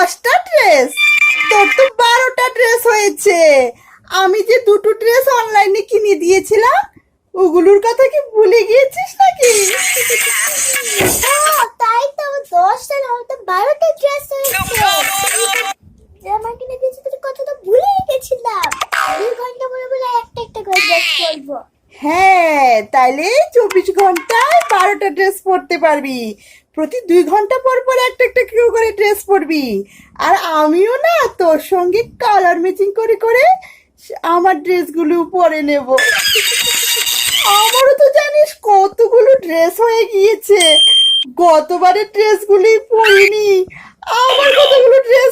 দশটা ড্রেস। তোর তো বারোটা ড্রেস হয়েছে। আমি যে দুটো ড্রেস অনলাইনে কিনে দিয়েছিলাম, ওগুলোর কথা কি ভুলে গিয়েছিস নাকি? হ্যাঁ, তাই তো আমার দশটা না তো বারোটা ড্রেস আমার কিনে দিয়েছি তোর কথা তো ভুলে গেছিলাম। দুই ঘণ্টা পরে বলে একটা একটা করে ড্রেস করব হ্যাঁ তাইলে চব্বিশ ঘন্টায় বারোটা ড্রেস পরতে পারবি। প্রতি দুই ঘণ্টা পর পর একটা একটা কেউ করে ড্রেস পরবি। আর আমিও না তোর সঙ্গে কালার ম্যাচিং করে করে আমার ড্রেসগুলো পরে নেব। আমারও তো জানিস কতগুলো ড্রেস হয়ে গিয়েছে। গতবারের ড্রেসগুলি পরিনি। আমার কতগুলো ড্রেস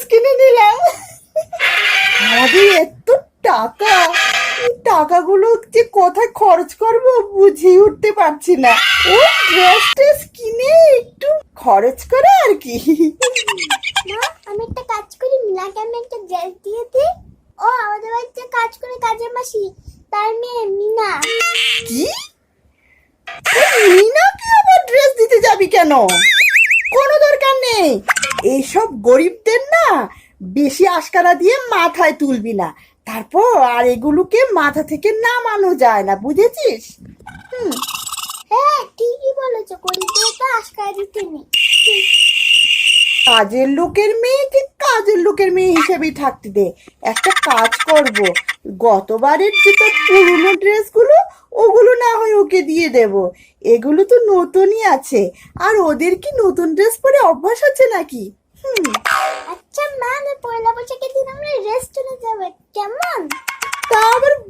টাকাগুলো যে কোথায় খরচ করব বুঝিয়ে উঠতে পারছি না। ও ড্রেস ট্রেস কিনে একটু খরচ করে আর কি। মা আমি একটা কাজ করি মিনাকে আমি একটা ড্রেস দিয়ে দিই। ও আমাদের বাড়িতে কাজ করে কাজের মাসি তার মেয়ে মিনা। কি? মিনাকে আবার ড্রেস দিতে যাবি কেন? কোনো দরকার নেই। এইসব গরিবদের না বেশি আশকারা দিয়ে মাথায় তুলবি না। তারপর আর এগুলোকে মাথা থেকে নামানো যায় না বুঝেছিস? হ্যাঁ ঠিকই বলেছ গরিবদের তো আশকারা দিতে নেই। কাজের লোকের মেয়েকে কাজের লোকের মেয়ে হিসেবেই থাকতে দে। একটা কাজ করব। গতবারের যে তোর পুরনো ড্রেসগুলো ওগুলো না হয় ওকে দিয়ে দেব। এগুলো তো নতুনই আছে। আর ওদের কি নতুন ড্রেস পরে অভ্যাস আছে নাকি? হুম।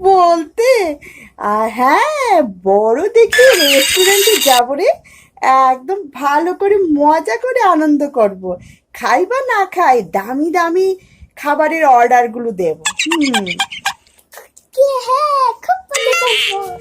বলতে? আর হ্যাঁ বড় দেখি রেস্টুরেন্টে যাব রে। একদম ভালো করে, মজা করে আনন্দ করব। খাই বা না খাই, দামি দামি খাবারের অর্ডারগুলো দেবো। হুম। হ্যাঁ খুব ভালো